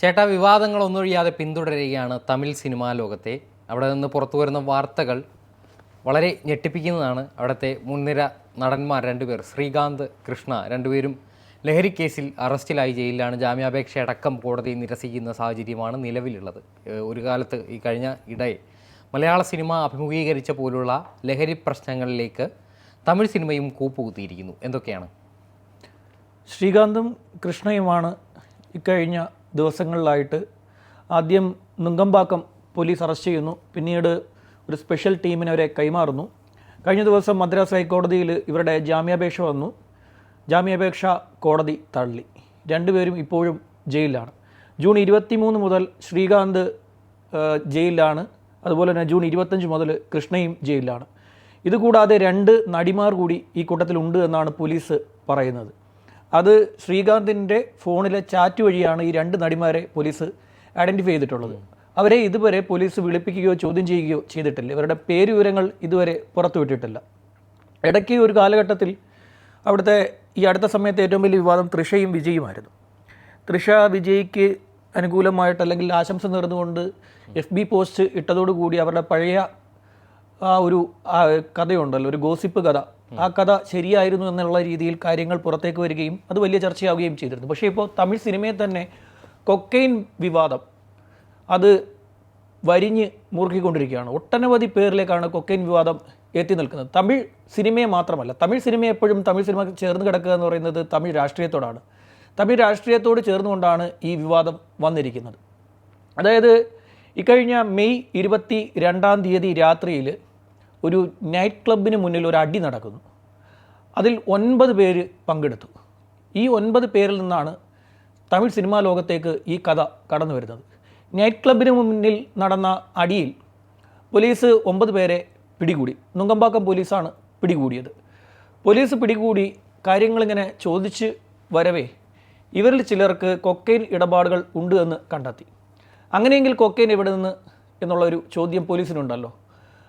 ചേട്ടാ വിവാദങ്ങളൊന്നൊഴിയാതെ പിന്തുടരുകയാണ് തമിഴ് സിനിമാ ലോകത്തെ. അവിടെ നിന്ന് പുറത്തു വരുന്ന വാർത്തകൾ വളരെ ഞെട്ടിപ്പിക്കുന്നതാണ് അവിടുത്തെ മുൻനിര നടന്മാർ രണ്ടുപേർ. ശ്രീകാന്ത് കൃഷ്ണ രണ്ടുപേരും ലഹരി കേസിൽ അറസ്റ്റിലായി ജയിലിലാണ്. ജാമ്യാപേക്ഷ അടക്കം കോടതി നിരസിക്കുന്ന സാഹചര്യമാണ് നിലവിലുള്ളത്. ഒരു കാലത്ത് ഈ കഴിഞ്ഞ ഇടയെ മലയാള സിനിമ അഭിമുഖീകരിച്ച പോലുള്ള ലഹരി പ്രശ്നങ്ങളിലേക്ക് തമിഴ് സിനിമയും കൂപ്പുകുത്തിയിരിക്കുന്നു. എന്തൊക്കെയാണ്? ശ്രീകാന്തും കൃഷ്ണയുമാണ് ഇക്കഴിഞ്ഞ ദിവസങ്ങളിലായിട്ട് ആദ്യം നുങ്കമ്പാക്കം പോലീസ് അറസ്റ്റ് ചെയ്യുന്നു. പിന്നീട് ഒരു സ്പെഷ്യൽ ടീമിനെ അവരെ കൈമാറുന്നു. കഴിഞ്ഞ ദിവസം മദ്രാസ് ഹൈക്കോടതിയിൽ ഇവരുടെ ജാമ്യാപേക്ഷ വന്നു. ജാമ്യാപേക്ഷ കോടതി തള്ളി. രണ്ടുപേരും ഇപ്പോഴും ജയിലിലാണ്. ജൂൺ ഇരുപത്തിമൂന്ന് മുതൽ ശ്രീകാന്ത് ജയിലിലാണ്. അതുപോലെ തന്നെ ജൂൺ ഇരുപത്തഞ്ച് മുതൽ കൃഷ്ണയും ജയിലിലാണ്. ഇതുകൂടാതെ രണ്ട് നടിമാർ കൂടി ഈ കൂട്ടത്തിലുണ്ട് എന്നാണ് പോലീസ് പറയുന്നത്. അത് ശ്രീകാന്തിന്റെ ഫോണിലെ ചാറ്റ് വഴിയാണ് ഈ രണ്ട് നടിമാരെ പോലീസ് ഐഡന്റിഫൈ ചെയ്തിട്ടുള്ളത്. അവരെ ഇതുവരെ പോലീസ് വിളിപ്പിക്കുകയോ ചോദ്യം ചെയ്യുകയോ ചെയ്തിട്ടില്ല. ഇവരുടെ പേര് വിവരങ്ങൾ ഇതുവരെ പുറത്തുവിട്ടിട്ടില്ല ഇടയ്ക്ക് ഒരു കാലഘട്ടത്തിൽ അവിടുത്തെ ഈ അടുത്ത സമയത്ത് ഏറ്റവും വലിയ വിവാദം തൃഷയും വിജയുമായിരുന്നു തൃഷ വിജയ്ക്ക് അനുകൂലമായിട്ട് അല്ലെങ്കിൽ ആശംസ നേർന്നുകൊണ്ട് എഫ് ബി പോസ്റ്റ് ഇട്ടതോടുകൂടി അവരുടെ പഴയ ആ ഒരു കഥയുണ്ടല്ലോ ഒരു ഗോസിപ്പ് കഥ. ആ കഥ ശരിയായിരുന്നു എന്നുള്ള രീതിയിൽ കാര്യങ്ങൾ പുറത്തേക്ക് വരികയും അത് വലിയ ചർച്ചയാവുകയും ചെയ്തിരുന്നു. പക്ഷേ ഇപ്പോൾ തമിഴ് സിനിമയിൽ തന്നെ കൊക്കൈൻ വിവാദം അത് വരിഞ്ഞ് മുറുക്കിക്കൊണ്ടിരിക്കുകയാണ് ഒട്ടനവധി പേരിലേക്കാണ് കൊക്കൈൻ വിവാദം എത്തി നിൽക്കുന്നത്. തമിഴ് സിനിമയെ മാത്രമല്ല തമിഴ് സിനിമ എപ്പോഴും തമിഴ് സിനിമ ചേർന്ന് കിടക്കുക എന്ന് പറയുന്നത് തമിഴ് രാഷ്ട്രീയത്തോടാണ്. തമിഴ് രാഷ്ട്രീയത്തോട് ചേർന്നുകൊണ്ടാണ് ഈ വിവാദം വന്നിരിക്കുന്നത്. അതായത് ഇക്കഴിഞ്ഞ മെയ് ഇരുപത്തി രണ്ടാം തീയതി രാത്രിയിൽ ഒരു നൈറ്റ് ക്ലബിന് മുന്നിൽ ഒരു അടി നടക്കുന്നു. അതിൽ ഒൻപത് പേര് പങ്കെടുത്തു. ഈ ഒൻപത് പേരിൽ നിന്നാണ് തമിഴ് സിനിമാ ലോകത്തേക്ക് ഈ കഥ കടന്നു വരുന്നത്. നൈറ്റ് ക്ലബിന് മുന്നിൽ നടന്ന അടിയിൽ പോലീസ് ഒമ്പത് പേരെ പിടികൂടി. നുങ്കമ്പാക്കം പോലീസാണ് പിടികൂടിയത്. പോലീസ് പിടികൂടി കാര്യങ്ങളിങ്ങനെ ചോദിച്ച് വരവേ ഇവരിൽ ചിലർക്ക് കൊക്കൈൻ ഇടപാടുകൾ ഉണ്ട് എന്ന് കണ്ടെത്തി. അങ്ങനെയെങ്കിൽ കൊക്കൈൻ എവിടെ നിന്ന് എന്നുള്ളൊരു ചോദ്യം പോലീസിനുണ്ടല്ലോ.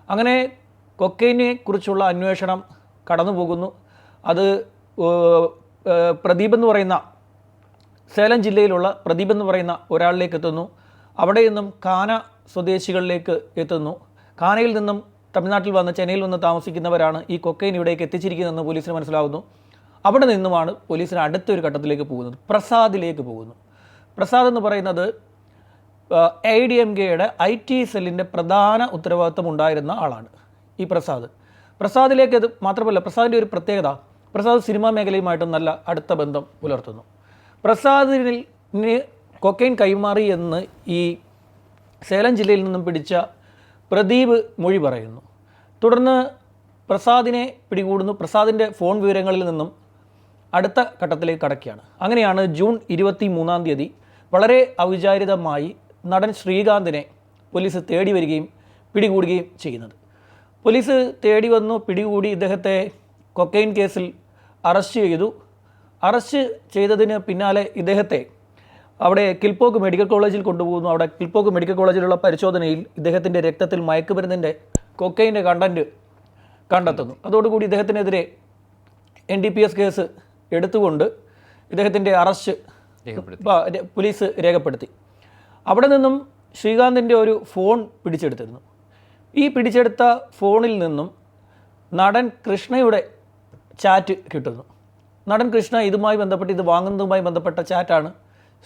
അങ്ങനെ കൊക്കൈനെ കുറിച്ചുള്ള അന്വേഷണം കടന്നു പോകുന്നു അത് പ്രദീപ് എന്ന് പറയുന്ന സേലം ജില്ലയിലുള്ള പ്രദീപ് എന്ന് പറയുന്ന ഒരാളിലേക്ക് എത്തുന്നു. അവിടെ നിന്നും കാന സ്വദേശികളിലേക്ക് എത്തുന്നു. കാനയിൽ നിന്നും തമിഴ്നാട്ടിൽ വന്ന് ചെന്നൈയിൽ വന്ന് താമസിക്കുന്നവരാണ് ഈ കൊക്കൈൻ ഇവിടേക്ക് എത്തിച്ചിരിക്കുന്നതെന്ന് പോലീസിന് മനസ്സിലാവുന്നു. അവിടെ നിന്നുമാണ് പോലീസിന് അടുത്തൊരു ഘട്ടത്തിലേക്ക് പോകുന്നത്. പ്രസാദിലേക്ക് പോകുന്നു. പ്രസാദ് എന്ന് പറയുന്നത് എ ഡി എം കെയുടെ ഐ ടി സെല്ലിന്റെ പ്രധാന ഉത്തരവാദിത്വം ഉണ്ടായിരുന്ന ആളാണ്. ഈ പ്രസാദ്. പ്രസാദിലേക്ക് ഇത് മാത്രമല്ല പ്രസാദിന്റെ ഒരു പ്രത്യേകത പ്രസാദ് സിനിമാ മേഖലയുമായിട്ടും നല്ല അടുത്ത ബന്ധം പുലർത്തുന്നു. പ്രസാദിനിൽ കൊക്കൈൻ കൈമാറി എന്ന് ഈ സേലം ജില്ലയിൽ നിന്നും പിടിച്ച പ്രദീപ് മൊഴി പറയുന്നു. തുടർന്ന് പ്രസാദിനെ പിടികൂടുന്നു. പ്രസാദിന്റെ ഫോൺ വിവരങ്ങളിൽ നിന്നും അടുത്ത ഘട്ടത്തിലേക്ക് കടക്കുകയാണ്. അങ്ങനെയാണ് ജൂൺ ഇരുപത്തി മൂന്നാം തീയതി വളരെ അവിചാരിതമായി നടൻ ശ്രീകാന്തിനെ പോലീസ് തേടി വരികയും പിടികൂടുകയും ചെയ്യുന്നത്. പോലീസ് തേടി വന്നു പിടികൂടി ഇദ്ദേഹത്തെ കൊക്കൈൻ കേസിൽ അറസ്റ്റ് ചെയ്തു. അറസ്റ്റ് ചെയ്തതിന് പിന്നാലെ ഇദ്ദേഹത്തെ അവിടെ കിൽപോക്ക് മെഡിക്കൽ കോളേജിൽ കൊണ്ടുപോകുന്നു. അവിടെ കിൽപോക്ക് മെഡിക്കൽ കോളേജിലുള്ള പരിശോധനയിൽ ഇദ്ദേഹത്തിന്റെ രക്തത്തിൽ മയക്കുമരുന്നിന്റെ കൊക്കൈന്റെ കണ്ടന്റ് കണ്ടെത്തുന്നു. അതോടുകൂടി ഇദ്ദേഹത്തിനെതിരെ N D P S case എടുത്തുകൊണ്ട് ഇദ്ദേഹത്തിന്റെ അറസ്റ്റ് പോലീസ് രേഖപ്പെടുത്തി. അവിടെ നിന്നും ശ്രീകാന്തിന്റെ ഒരു ഫോൺ പിടിച്ചെടുത്തിരുന്നു. ഈ പിടിച്ചെടുത്ത ഫോണിൽ നിന്നും നടൻ കൃഷ്ണയുടെ ചാറ്റ് കിട്ടുന്നു. നടൻ കൃഷ്ണ ഇതുമായി ബന്ധപ്പെട്ട് ഇത് വാങ്ങുന്നതുമായി ബന്ധപ്പെട്ട ചാറ്റാണ്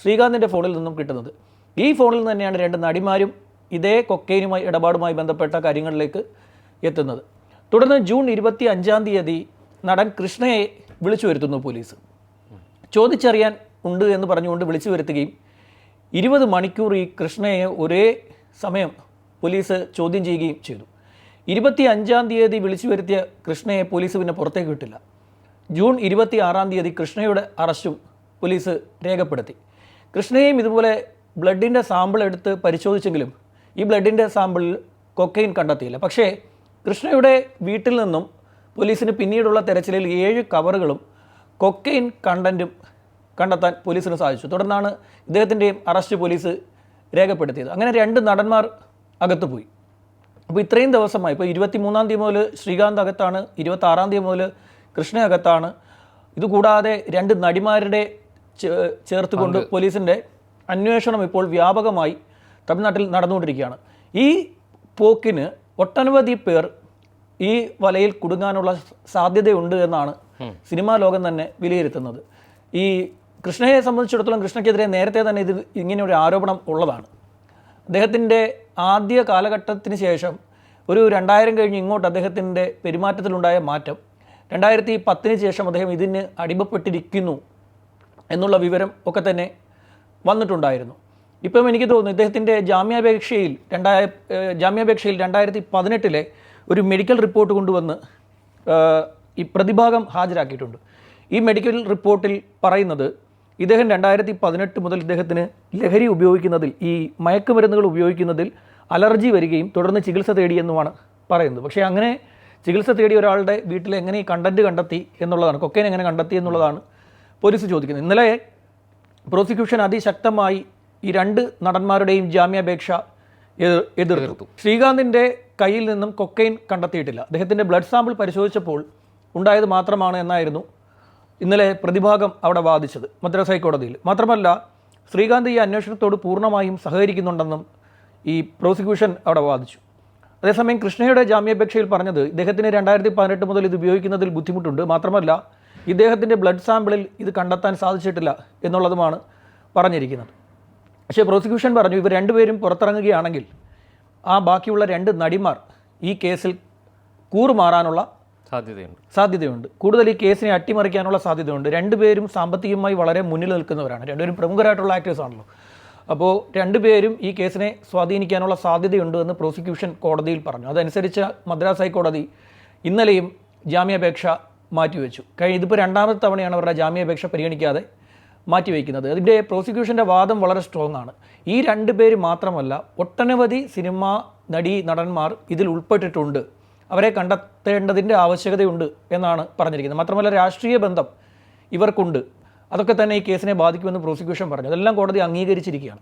ശ്രീകാന്തിന്റെ ഫോണിൽ നിന്നും കിട്ടുന്നത്. ഈ ഫോണിൽ നിന്ന് തന്നെയാണ് രണ്ട് നടിമാരും ഇതേ കൊക്കൈനുമായി ഇടപാടുമായി ബന്ധപ്പെട്ട കാര്യങ്ങളിലേക്ക് എത്തുന്നത്. തുടർന്ന് ജൂൺ ഇരുപത്തി അഞ്ചാം തീയതി നടൻ കൃഷ്ണയെ വിളിച്ചു വരുത്തുന്നു പോലീസ്. ചോദിച്ചറിയാൻ ഉണ്ട് എന്ന് പറഞ്ഞുകൊണ്ട് വിളിച്ചു വരുത്തുകയും ഇരുപത് മണിക്കൂർ ഈ കൃഷ്ണയെ ഒരേ സമയം പോലീസ് ചോദ്യം ചെയ്യുകയും ചെയ്തു. ഇരുപത്തി അഞ്ചാം തീയതി വിളിച്ചു വരുത്തിയ കൃഷ്ണയെ പോലീസ് പിന്നെ പുറത്തേക്ക് വിട്ടില്ല. ജൂൺ ഇരുപത്തി ആറാം തീയതി കൃഷ്ണയുടെ അറസ്റ്റും പോലീസ് രേഖപ്പെടുത്തി. കൃഷ്ണയെയും ഇതുപോലെ ബ്ലഡിന്റെ സാമ്പിൾ എടുത്ത് പരിശോധിച്ചെങ്കിലും ഈ ബ്ലഡിന്റെ സാമ്പിളിൽ കൊക്കൈൻ കണ്ടെത്തിയില്ല. പക്ഷേ കൃഷ്ണയുടെ വീട്ടിൽ നിന്നും പോലീസിന് പിന്നീടുള്ള തെരച്ചിലിൽ ഏഴ് കവറുകളും കൊക്കൈൻ കണ്ടന്റും കണ്ടെത്താൻ പോലീസിന് സാധിച്ചു. തുടർന്നാണ് ഇദ്ദേഹത്തിന്റെയും അറസ്റ്റ് പോലീസ് രേഖപ്പെടുത്തിയത്. അങ്ങനെ രണ്ട് നടന്മാർ അകത്ത് പോയി. അപ്പോൾ ഇത്രയും ദിവസമായി. ഇപ്പോൾ ഇരുപത്തി മൂന്നാം തീയതി മുതൽ ശ്രീകാന്ത് അകത്താണ് ഇരുപത്തി ആറാം തീയതി മുതൽ കൃഷ്ണ അകത്താണ്. ഇതുകൂടാതെ രണ്ട് നടിമാരുടെ ചേർത്തുകൊണ്ട് പോലീസിന്റെ അന്വേഷണം ഇപ്പോൾ വ്യാപകമായി തമിഴ്നാട്ടിൽ നടന്നുകൊണ്ടിരിക്കുകയാണ്. ഈ പോക്കിന് ഒട്ടനവധി പേർ ഈ വലയിൽ കുടുങ്ങാനുള്ള സാധ്യതയുണ്ട് എന്നാണ് സിനിമാ ലോകം തന്നെ വിലയിരുത്തുന്നത്. ഈ കൃഷ്ണയെ സംബന്ധിച്ചിടത്തോളം കൃഷ്ണയ്ക്കെതിരെ നേരത്തെ തന്നെ ഇത് ഇങ്ങനെ ഒരു ആരോപണം ഉള്ളതാണ്. അദ്ദേഹത്തിന്റെ ആദ്യ കാലഘട്ടത്തിന് ശേഷം ഒരു രണ്ടായിരം കഴിഞ്ഞ് ഇങ്ങോട്ട് അദ്ദേഹത്തിന്റെ പെരുമാറ്റത്തിലുണ്ടായ മാറ്റം. രണ്ടായിരത്തി പത്തിന് ശേഷം അദ്ദേഹം ഇതിന് അടിമപ്പെട്ടിരിക്കുന്നു എന്നുള്ള വിവരം ഒക്കെ തന്നെ വന്നിട്ടുണ്ടായിരുന്നു. ഇപ്പം എനിക്ക് തോന്നുന്നു ഇദ്ദേഹത്തിന്റെ ജാമ്യാപേക്ഷയിൽ രണ്ടായ ജാമ്യാപേക്ഷയിൽ രണ്ടായിരത്തി പതിനെട്ടിലെ ഒരു മെഡിക്കൽ റിപ്പോർട്ട് കൊണ്ടുവന്ന് ഈ പ്രതിഭാഗം ഹാജരാക്കിയിട്ടുണ്ട്. ഈ മെഡിക്കൽ റിപ്പോർട്ടിൽ പറയുന്നത് ഇദ്ദേഹം രണ്ടായിരത്തി പതിനെട്ട് മുതൽ ഇദ്ദേഹത്തിന് ലഹരി ഉപയോഗിക്കുന്നതിൽ ഈ മയക്കുമരുന്നുകൾ ഉപയോഗിക്കുന്നതിൽ അലർജി വരികയും തുടർന്ന് ചികിത്സ തേടിയെന്നുമാണ് പറയുന്നത്. പക്ഷേ അങ്ങനെ ചികിത്സ തേടിയ ഒരാളുടെ വീട്ടിൽ എങ്ങനെ ഈ കണ്ടന്റ് കണ്ടെത്തി എന്നുള്ളതാണ് കൊക്കൈൻ എങ്ങനെ കണ്ടെത്തി എന്നുള്ളതാണ് പോലീസ് ചോദിക്കുന്നത്. ഇന്നലെ പ്രോസിക്യൂഷൻ അതിശക്തമായി ഈ രണ്ട് നടന്മാരുടെയും ജാമ്യാപേക്ഷ എതിർത്തു. ശ്രീകാന്തിന്റെ കയ്യിൽ നിന്നും കൊക്കൈൻ കണ്ടെത്തിയിട്ടില്ല. അദ്ദേഹത്തിന്റെ ബ്ലഡ് സാമ്പിൾ പരിശോധിച്ചപ്പോൾ ഉണ്ടായത് മാത്രമാണ് എന്നായിരുന്നു ഇന്നലെ പ്രതിഭാഗം അവിടെ വാദിച്ചത് മദ്രാസ് ഹൈക്കോടതിയിൽ. മാത്രമല്ല ശ്രീകാന്ത് ഈ അന്വേഷണത്തോട് പൂർണമായും സഹകരിക്കുന്നുണ്ടെന്നും ഈ പ്രോസിക്യൂഷൻ അവിടെ വാദിച്ചു. അതേസമയം കൃഷ്ണയുടെ ജാമ്യാപേക്ഷയിൽ പറഞ്ഞത് ഇദ്ദേഹത്തിന് രണ്ടായിരത്തി പതിനെട്ട് മുതൽ ഇത് ഉപയോഗിക്കുന്നതിൽ ബുദ്ധിമുട്ടുണ്ട്. മാത്രമല്ല ഇദ്ദേഹത്തിന്റെ ബ്ലഡ് സാമ്പിളിൽ ഇത് കണ്ടെത്താൻ സാധിച്ചിട്ടില്ല എന്നുള്ളതുമാണ് പറഞ്ഞിരിക്കുന്നത്. പക്ഷേ പ്രോസിക്യൂഷൻ പറഞ്ഞു ഇവർ രണ്ടുപേരും പുറത്തിറങ്ങുകയാണെങ്കിൽ ആ ബാക്കിയുള്ള രണ്ട് നടിമാർ ഈ കേസിൽ കൂറുമാറാനുള്ള സാധ്യതയുണ്ട്. സാധ്യതയുണ്ട്. കൂടുതൽ ഈ കേസിനെ അട്ടിമറിക്കാനുള്ള സാധ്യതയുണ്ട്. രണ്ടുപേരും സാമ്പത്തികമായി വളരെ മുന്നിൽ നിൽക്കുന്നവരാണ്. രണ്ടുപേരും പ്രമുഖരായിട്ടുള്ള ആക്ടേഴ്സ് ആണല്ലോ. അപ്പോൾ രണ്ടുപേരും ഈ കേസിനെ സ്വാധീനിക്കാനുള്ള സാധ്യതയുണ്ട് എന്ന് പ്രോസിക്യൂഷൻ കോടതിയിൽ പറഞ്ഞു. അതനുസരിച്ച് മദ്രാസ് ഹൈക്കോടതി ഇന്നലെയും ജാമ്യാപേക്ഷ മാറ്റിവെച്ചു. കഴിഞ്ഞ ഇതിപ്പോൾ രണ്ടാമത്തെ തവണയാണ് അവരുടെ ജാമ്യാപേക്ഷ പരിഗണിക്കാതെ മാറ്റിവെക്കുന്നത്. അതിന്റെ പ്രോസിക്യൂഷന്റെ വാദം വളരെ സ്ട്രോങ് ആണ്. ഈ രണ്ട് പേര് മാത്രമല്ല ഒട്ടനവധി സിനിമാ നടീ നടന്മാർ ഇതിൽ ഉൾപ്പെട്ടിട്ടുണ്ട്. അവരെ കണ്ടെത്തേണ്ടതിന്റെ ആവശ്യകതയുണ്ട് എന്നാണ് പറഞ്ഞിരിക്കുന്നത്. മാത്രമല്ല രാഷ്ട്രീയ ബന്ധം ഇവർക്കുണ്ട്. അതൊക്കെ തന്നെ ഈ കേസിനെ ബാധിക്കുമെന്ന് പ്രോസിക്യൂഷൻ പറഞ്ഞു. അതെല്ലാം കോടതി അംഗീകരിച്ചിരിക്കുകയാണ്.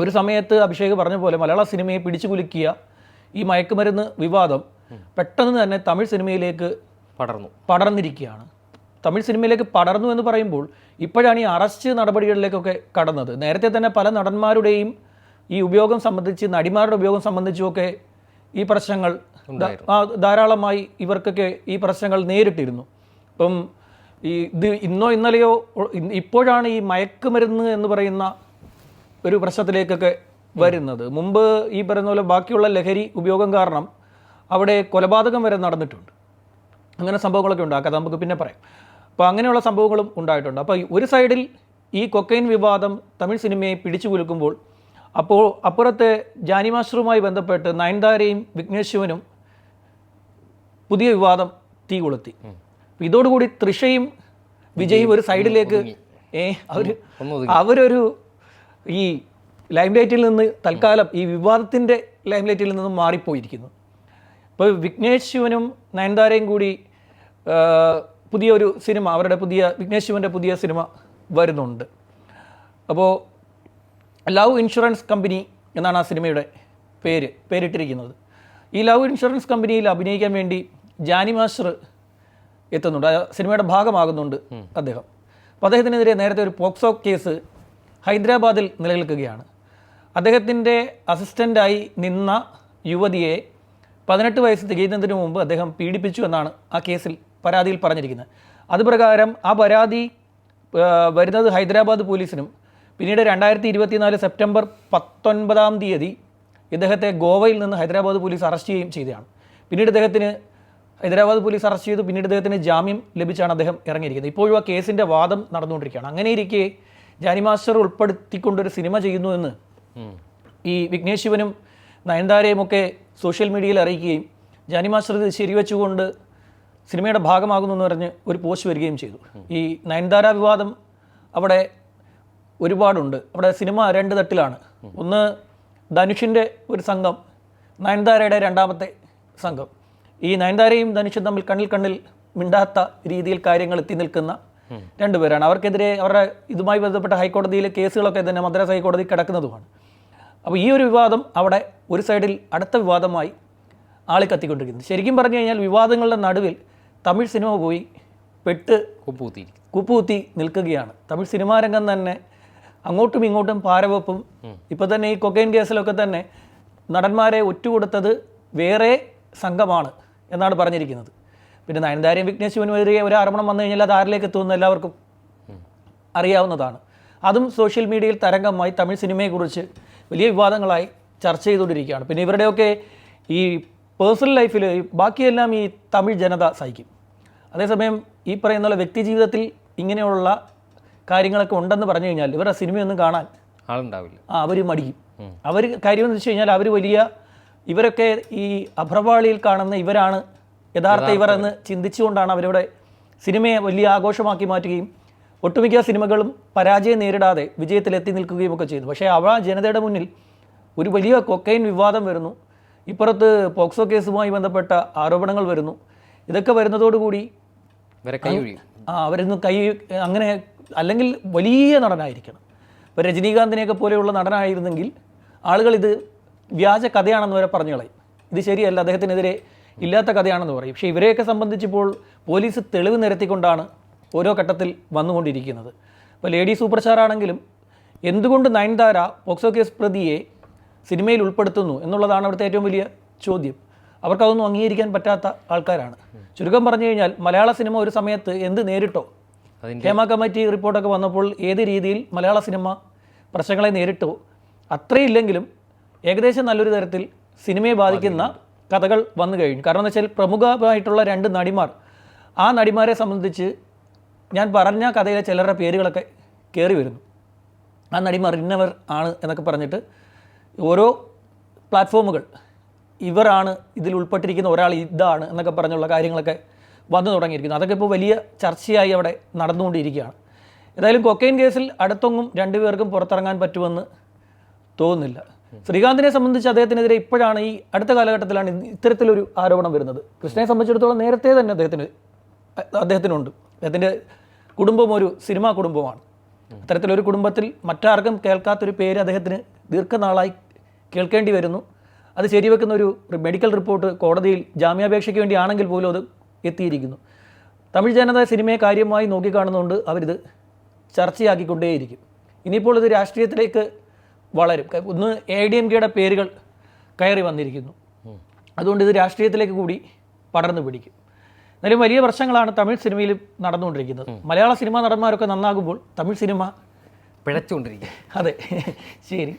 ഒരു സമയത്ത് അഭിഷേക് പറഞ്ഞ പോലെ മലയാള സിനിമയെ പിടിച്ചു കുലുക്കിയ ഈ മയക്കുമരുന്ന് വിവാദം പെട്ടെന്ന് തന്നെ തമിഴ് സിനിമയിലേക്ക് പടർന്നു. പടർന്നിരിക്കുകയാണ്. തമിഴ് സിനിമയിലേക്ക് പടർന്നു എന്ന് പറയുമ്പോൾ ഇപ്പോഴാണ് ഈ അറസ്റ്റ് നടപടികളിലേക്കൊക്കെ കടന്നത്. നേരത്തെ തന്നെ പല നടന്മാരുടെയും ഈ ഉപയോഗം സംബന്ധിച്ച് നടിമാരുടെ ഉപയോഗം സംബന്ധിച്ചുമൊക്കെ ഈ പ്രശ്നങ്ങൾ ധാരാളമായി ഇവർക്കൊക്കെ ഈ പ്രശ്നങ്ങൾ നേരിട്ടിരുന്നു. ഇപ്പം ഈ ഇത് ഇന്നോ ഇന്നലെയോ ഇപ്പോഴാണ് ഈ മയക്കുമരുന്ന് എന്ന് പറയുന്ന ഒരു പ്രശ്നത്തിലേക്കൊക്കെ വരുന്നത്. മുമ്പ് ഈ പറയുന്ന പോലെ ബാക്കിയുള്ള ലഹരി ഉപയോഗം കാരണം അവിടെ കൊലപാതകം വരെ നടന്നിട്ടുണ്ട്. അങ്ങനെ സംഭവങ്ങളൊക്കെ ഉണ്ട്. ആ കഥ നമുക്ക് പിന്നെ പറയാം. അപ്പോൾ അങ്ങനെയുള്ള സംഭവങ്ങളും ഉണ്ടായിട്ടുണ്ട്. അപ്പോൾ ഒരു സൈഡിൽ ഈ കൊക്കൈൻ വിവാദം തമിഴ് സിനിമയെ പിടിച്ചു കുലുക്കുമ്പോൾ അപ്പോൾ അപ്പുറത്തെ ജാനി മാസ്റ്ററുമായി ബന്ധപ്പെട്ട് നയൻതാരയും വിഘ്നേഷ് ശിവനും പുതിയ വിവാദം തീ കൊളുത്തി. ഇതോടുകൂടി തൃഷയും വിജയും ഒരു സൈഡിലേക്ക് ഏ അവർ അവരൊരു ഈ ലൈംലൈറ്റിൽ നിന്ന് തൽക്കാലം ഈ വിവാദത്തിന്റെ ലൈംലൈറ്റിൽ നിന്ന് മാറിപ്പോയിരിക്കുന്നു. ഇപ്പോൾ വിഘ്നേഷ് ശിവനും നയൻതാരയും കൂടി പുതിയൊരു സിനിമ അവരുടെ പുതിയ വിഘ്നേഷ് ശിവന്റെ പുതിയ സിനിമ വരുന്നുണ്ട്. അപ്പോൾ ലവ് ഇൻഷുറൻസ് കമ്പനി എന്നാണ് ആ സിനിമയുടെ പേര് പേരിട്ടിരിക്കുന്നത്. ഈ ലവ് ഇൻഷുറൻസ് കമ്പനിയിൽ അഭിനയിക്കാൻ വേണ്ടി ജാനി മാസ്റ്റർ എത്തുന്നുണ്ട്. സിനിമയുടെ ഭാഗമാകുന്നുണ്ട് അദ്ദേഹം. അപ്പോൾ അദ്ദേഹത്തിനെതിരെ നേരത്തെ ഒരു പോക്സോ കേസ് ഹൈദരാബാദിൽ നിലനിൽക്കുകയാണ്. അദ്ദേഹത്തിന്റെ അസിസ്റ്റന്റായി നിന്ന യുവതിയെ പതിനെട്ട് വയസ്സ് തികയുന്നതിന് മുമ്പ് അദ്ദേഹം പീഡിപ്പിച്ചു എന്നാണ് ആ കേസിൽ പരാതിയിൽ പറഞ്ഞിരിക്കുന്നത്. അതുപ്രകാരം ആ പരാതി വരുന്നത് ഹൈദരാബാദ് പോലീസിനും പിന്നീട് രണ്ടായിരത്തി ഇരുപത്തിനാല് സെപ്റ്റംബർ പത്തൊൻപതാം തീയതി ഇദ്ദേഹത്തെ ഗോവയിൽ നിന്ന് ഹൈദരാബാദ് പോലീസ് അറസ്റ്റ് ചെയ്യുകയും ചെയ്തതാണ്. പിന്നീട് ഇദ്ദേഹത്തിന് ഹൈദരാബാദ് പോലീസ് അറസ്റ്റ് ചെയ്തു. പിന്നീട് അദ്ദേഹത്തിന് ജാമ്യം ലഭിച്ചാണ് അദ്ദേഹം ഇറങ്ങിയിരിക്കുന്നത്. ഇപ്പോഴും ആ കേസിന്റെ വാദം നടന്നുകൊണ്ടിരിക്കുകയാണ്. അങ്ങനെ ഇരിക്കെ ജാനി മാസ്റ്റർ ഉൾപ്പെടുത്തിക്കൊണ്ടൊരു സിനിമ ചെയ്യുന്നു എന്ന് ഈ വിഘ്നേഷ് ശിവനും നയൻതാരയും ഒക്കെ സോഷ്യൽ മീഡിയയിൽ അറിയിക്കുകയും ജാനി മാസ്റ്റർ ഇത് ശരിവെച്ചുകൊണ്ട് സിനിമയുടെ ഭാഗമാകുന്നു എന്ന് പറഞ്ഞ് ഒരു പോസ്റ്റ് വരികയും ചെയ്തു. ഈ നയൻതാര വിവാദം അവിടെ ഒരുപാടുണ്ട്. അവിടെ സിനിമ രണ്ട് തട്ടിലാണ്. ഒന്ന് ധനുഷിന്റെ ഒരു സംഘം നയൻതാരയുടെ രണ്ടാമത്തെ സംഘം. ഈ നയൻതാരയും ധനുഷും തമ്മിൽ കണ്ണിൽ കണ്ണിൽ മിണ്ടാത്ത രീതിയിൽ കാര്യങ്ങൾ എത്തി നിൽക്കുന്ന രണ്ടുപേരാണ്. അവർക്കെതിരെ അവരുടെ ഇതുമായി ബന്ധപ്പെട്ട ഹൈക്കോടതിയിലെ കേസുകളൊക്കെ തന്നെ മദ്രാസ് ഹൈക്കോടതി കിടക്കുന്നതുമാണ്. അപ്പോൾ ഈ ഒരു വിവാദം അവിടെ ഒരു സൈഡിൽ അടുത്ത വിവാദമായി ആളി കത്തിക്കൊണ്ടിരിക്കുന്നു ശരിക്കും പറഞ്ഞു കഴിഞ്ഞാൽ വിവാദങ്ങളുടെ നടുവിൽ തമിഴ് സിനിമ പോയി പെട്ട് കുപ്പൂത്തി കുപ്പൂത്തി നിൽക്കുകയാണ്. തമിഴ് സിനിമാ രംഗം തന്നെ അങ്ങോട്ടും ഇങ്ങോട്ടും പാരവെപ്പും. ഇപ്പോൾ തന്നെ ഈ കൊക്കൈൻ കേസിലൊക്കെ തന്നെ നടന്മാരെ ഒറ്റുകൊടുത്തത് വേറെ സംഘമാണ്. എന്നാണ് പറഞ്ഞിരിക്കുന്നത്. പിന്നെ നയൻതാരയും വിഘ്നേഷ് ശിവനുമെതിരെ ഒരു ആരോപണം വന്നു കഴിഞ്ഞാൽ അത് ആരിലേക്ക് എത്തുമെന്ന് എല്ലാവർക്കും അറിയാവുന്നതാണ്. അതും സോഷ്യൽ മീഡിയയിൽ തരംഗമായി തമിഴ് സിനിമയെക്കുറിച്ച് വലിയ വിവാദങ്ങളായി ചർച്ച ചെയ്തുകൊണ്ടിരിക്കുകയാണ്. പിന്നെ ഇവരുടെയൊക്കെ ഈ പേഴ്സണൽ ലൈഫിൽ ബാക്കിയെല്ലാം ഈ തമിഴ് ജനത സഹിക്കും. അതേസമയം ഈ പറയുന്ന പോലെ വ്യക്തി ജീവിതത്തിൽ ഇങ്ങനെയുള്ള കാര്യങ്ങളൊക്കെ ഉണ്ടെന്ന് പറഞ്ഞു കഴിഞ്ഞാൽ ഇവരുടെ സിനിമയൊന്നും കാണാൻ ആളുണ്ടാവില്ല. ആ അവർ മടിക്കും. അവർ കാര്യമെന്ന് വെച്ച് കഴിഞ്ഞാൽ അവർ വലിയ ഇവരൊക്കെ ഈ അഭ്രപാളിയിൽ കാണുന്ന ഇവരാണ് യഥാർത്ഥ ഇവർ എന്ന് ചിന്തിച്ചുകൊണ്ടാണ് അവരിവിടെ സിനിമയെ വലിയ ആഘോഷമാക്കി മാറ്റുകയും ഒട്ടുമിക്ക സിനിമകളും പരാജയം നേരിടാതെ വിജയത്തിലെത്തി നിൽക്കുകയും ഒക്കെ ചെയ്തു. പക്ഷേ അവ ജനതയുടെ മുന്നിൽ ഒരു വലിയ കൊക്കൈൻ വിവാദം വരുന്നു. ഇപ്പുറത്ത് പോക്സോ കേസുമായി ബന്ധപ്പെട്ട ആരോപണങ്ങൾ വരുന്നു. ഇതൊക്കെ വരുന്നതോടുകൂടി ആ അവരൊന്ന് കൈ അങ്ങനെ അല്ലെങ്കിൽ വലിയ നടനായിരിക്കണം. ഇപ്പോൾ രജനീകാന്തിനെയൊക്കെ പോലെയുള്ള നടനായിരുന്നെങ്കിൽ ആളുകൾ ഇത് വ്യാജ കഥയാണെന്ന് വരെ പറഞ്ഞു കളയും. ഇത് ശരിയല്ല അദ്ദേഹത്തിനെതിരെ ഇല്ലാത്ത കഥയാണെന്ന് പറയും. പക്ഷേ ഇവരെയൊക്കെ സംബന്ധിച്ചിപ്പോൾ പോലീസ് തെളിവ് നിരത്തിക്കൊണ്ടാണ് ഓരോ ഘട്ടത്തിൽ വന്നുകൊണ്ടിരിക്കുന്നത്. ഇപ്പോൾ ലേഡി സൂപ്പർ സ്റ്റാർ ആണെങ്കിലും എന്തുകൊണ്ട് നയൻതാര പോക്സോ കേസ് പ്രതിയെ സിനിമയിൽ ഉൾപ്പെടുത്തുന്നു എന്നുള്ളതാണ് അവിടുത്തെ ഏറ്റവും വലിയ ചോദ്യം. അവർക്കതൊന്നും അംഗീകരിക്കാൻ പറ്റാത്ത ആൾക്കാരാണ്. ചുരുക്കം പറഞ്ഞു കഴിഞ്ഞാൽ മലയാള സിനിമ ഒരു സമയത്ത് എന്ത് നേരിട്ടോ? ഹേമ കമ്മിറ്റി റിപ്പോർട്ടൊക്കെ വന്നപ്പോൾ ഏത് രീതിയിൽ മലയാള സിനിമ പ്രശ്നങ്ങളെ നേരിട്ടോ? അത്രയില്ലെങ്കിലും ഏകദേശം നല്ലൊരു തരത്തിൽ സിനിമയെ ബാധിക്കുന്ന കഥകൾ വന്നു കഴിഞ്ഞു. കാരണം എന്ന് വെച്ചാൽ പ്രമുഖമായിട്ടുള്ള രണ്ട് നടിമാർ ആ നടിമാരെ സംബന്ധിച്ച് ഞാൻ പറഞ്ഞ കഥയിലെ ചിലരുടെ പേരുകളൊക്കെ കയറി വരുന്നു. ആ നടിമാർ ഇന്നവർ ആണ് എന്നൊക്കെ പറഞ്ഞിട്ട് ഓരോ പ്ലാറ്റ്ഫോമുകൾ ഇവരാണ് ഇതിൽ ഉൾപ്പെട്ടിരിക്കുന്ന ഒരാൾ ഇതാണ് എന്നൊക്കെ പറഞ്ഞുള്ള കാര്യങ്ങളൊക്കെ വന്നു തുടങ്ങിയിരിക്കുന്നു. അതൊക്കെ ഇപ്പോൾ വലിയ ചർച്ചയായി അവിടെ നടന്നുകൊണ്ടിരിക്കുകയാണ്. ഏതായാലും കൊക്കൈൻ കേസിൽ അടുത്തൊന്നും രണ്ടുപേർക്കും പുറത്തിറങ്ങാൻ പറ്റുമെന്ന് തോന്നുന്നില്ല. ശ്രീകാന്തിനെ സംബന്ധിച്ച് അദ്ദേഹത്തിനെതിരെ ഇപ്പോഴാണ് ഈ അടുത്ത കാലഘട്ടത്തിലാണ് ഇത് ഇത്തരത്തിലൊരു ആരോപണം വരുന്നത്. കൃഷ്ണനെ സംബന്ധിച്ചിടത്തോളം നേരത്തെ തന്നെ അദ്ദേഹത്തിന് അദ്ദേഹത്തിനുണ്ട്. അദ്ദേഹത്തിന്റെ കുടുംബം ഒരു സിനിമാ കുടുംബമാണ്. അത്തരത്തിലൊരു കുടുംബത്തിൽ മറ്റാർക്കും കേൾക്കാത്തൊരു പേര് അദ്ദേഹത്തിന് ദീർഘനാളായി കേൾക്കേണ്ടി വരുന്നു. അത് ശരിവെക്കുന്ന ഒരു മെഡിക്കൽ റിപ്പോർട്ട് കോടതിയിൽ ജാമ്യാപേക്ഷയ്ക്ക് വേണ്ടിയാണെങ്കിൽ പോലും അത് എത്തിയിരിക്കുന്നു. തമിഴ് ജനത സിനിമയെ കാര്യമായി നോക്കിക്കാണുന്നതുകൊണ്ട് അവരിത് ചർച്ചയാക്കിക്കൊണ്ടേയിരിക്കും. ഇനിയിപ്പോൾ ഇത് രാഷ്ട്രീയത്തിലേക്ക് വളരും. ഒന്ന് എ ഡി എം കെയുടെ പേരുകൾ കയറി വന്നിരിക്കുന്നു. അതുകൊണ്ട് ഇത് രാഷ്ട്രീയത്തിലേക്ക് കൂടി പടർന്നു പിടിക്കും. എന്നാലും വലിയ പ്രശ്നങ്ങളാണ് തമിഴ് സിനിമയിൽ നടന്നുകൊണ്ടിരിക്കുന്നത്. മലയാള സിനിമാ നടന്മാരൊക്കെ നന്നാകുമ്പോൾ തമിഴ് സിനിമ പിഴച്ചുകൊണ്ടിരിക്കും. അതെ. ശരി.